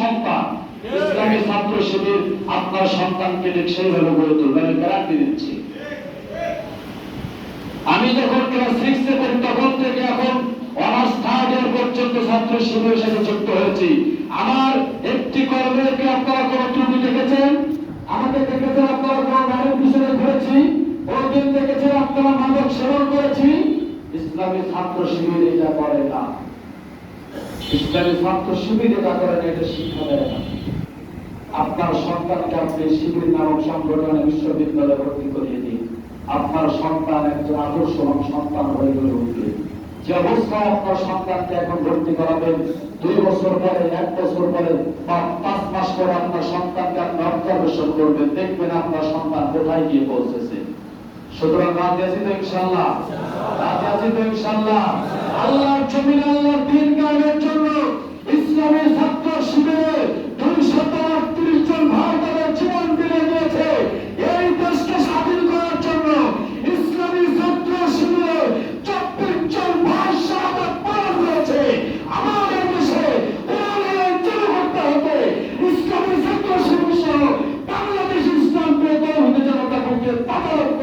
সন্তান। ইসলামী ছাত্র শিবির আপনার সন্তানকে ঠিক সেইভাবে গড়ে তুলবে আমি গ্যারান্টি দিচ্ছি। আমি যখন ক্লাস সিক্সে পড়ি, তখন থেকে এখন অনার্স থার্ড ইয়ার পর্যন্ত ছাত্র শিবিরের সাথে যুক্ত হয়েছি। আমার একটি কর্মের কি আপনারা কোনো ত্রুটি দেখেছেন? আমাকে দেখেছেন আপনারা কোনো নারীর পিছনে ঘুরেছি? ওই দেখেছেন আপনারা মাদক সেবন করেছি? ইসলামী ছাত্র শিবির এটা করে না। ইসলামী ছাত্র শিবির এটা করে না, এটা শিক্ষা দেয় না। আপনার সন্তানকে আপনি শিবির নামক সংগঠনে বিশ্ববিদ্যালয়ে ভর্তি করিয়ে দিন। আপনার সন্তান একজন আদর্শবান সন্তান হয়ে গড়ে উঠবে। যে অবস্থায় আপনার সন্তানকে এখন ভর্তি করাবেন, দুই বছর পরে, এক বছর পরে, বা পাঁচ মাস পরে আপনার সন্তানকে আপনি অবজারভেশন করবেন। দেখবেন আপনার সন্তান কোথায় গিয়ে পৌঁছেছে। সুতরাং রাজি আছি তো ইনশাল্লাহ রাজি আছি তো ইনশাল্লাহ আল্লাহর জমিন আল্লাহর দিন কায়েমের জন্য ইসলামী ছাত্র শিবিরে দুই শত আটত্রিশ জন ভাই তাদের জীবন দিলে দিয়েছে। এই দেশকে স্বাধীন করার জন্য ইসলামী ছাত্র শিবিরে চব্বিশ জন ভাই শাহাদাত পালন করেছে। আমাদের দেশে করতে হবে ইসলামী ছাত্র শিবির সহ বাংলাদেশ ইসলাম পেয়ে হতে জনতা পক্ষে পাতালক্ষ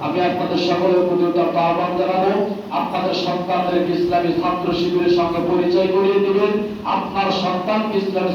আমি আপনাদের সকলের প্রতি উদাত্ত আহ্বান জানাব। আপনাদের সন্তানদেরকে ইসলামী ছাত্র শিবিরের সঙ্গে পরিচয় করিয়ে দিবেন। আপনার সন্তান ইসলামী